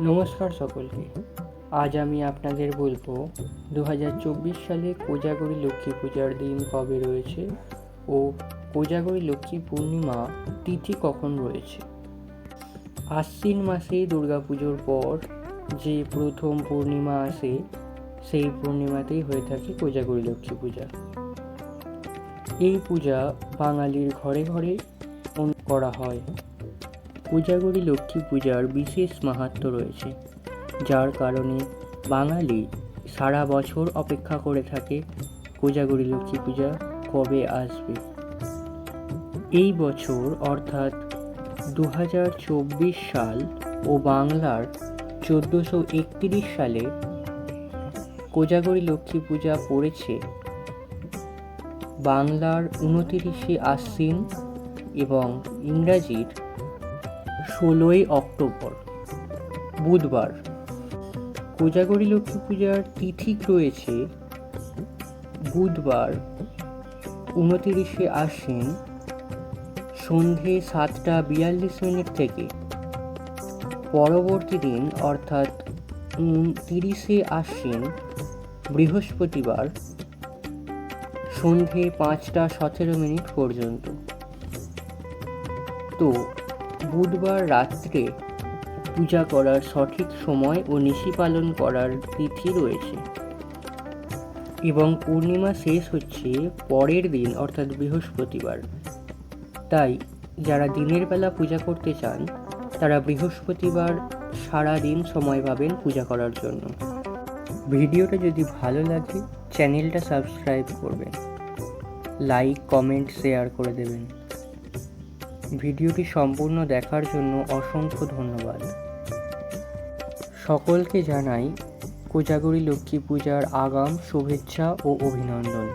নমস্কার সকলকে। আজ আমি আপনাদের বলব দু হাজার চব্বিশ সালে কোজাগরী লক্ষ্মী পূজার দিন কবে রয়েছে ও কোজাগরী লক্ষ্মী পূর্ণিমা তিথি কখন রয়েছে? আশ্বিন মাসে দুর্গাপুজোর পর যে প্রথম পূর্ণিমা আসে, সেই পূর্ণিমাতেই হয়ে থাকে কোজাগরী লক্ষ্মী পূজা। এই পূজা বাঙালির ঘরে ঘরে করা হয়। কোজাগরী লক্ষ্মী পূজার বিশেষ মাহাত্ম্য রয়েছে, যার কারণে বাঙালি সারা বছর অপেক্ষা করে থাকে কোজাগরী লক্ষ্মী পূজা কবে আসবে। এই বছর অর্থাৎ দু হাজার চব্বিশ সাল ও বাংলার চোদ্দোশো একত্রিশ সালে কোজাগরী লক্ষ্মী পূজা পড়েছে বাংলার উনতিরিশে আশ্বিন এবং ইংরাজির ষোলোই অক্টোবর, বুধবার। কোজাগরী লক্ষ্মী পূজার তিথি রয়েছে বুধবার, উনতিরিশে আশ্বিন, সন্ধে সাতটা বিয়াল্লিশ মিনিট থেকে। পরবর্তী দিন, অর্থাৎ তিরিশে আশ্বিন, বৃহস্পতিবার, সন্ধে পাঁচটা সতেরো মিনিট পর্যন্ত। তো বুধবার রাত্রে পূজা করার সঠিক সময় ও নিশি পালন করার তিথি রয়েছে এবং পূর্ণিমা শেষ হচ্ছে পরের দিন, অর্থাৎ বৃহস্পতিবার। তাই যারা দিনের বেলা পূজা করতে চান, তারা বৃহস্পতিবার সারা দিন সময় পাবেন পূজা করার জন্য। ভিডিওটা যদি ভালো লাগে, চ্যানেলটা সাবস্ক্রাইব করবেন। লাইক, কমেন্ট, শেয়ার করে দেবেন। ভিডিওটি সম্পূর্ণ দেখার জন্য অসংখ্য ধন্যবাদ। সকলকে জানাই কোজাগরী লক্ষ্মী পূজার আগাম শুভেচ্ছা ও অভিনন্দন।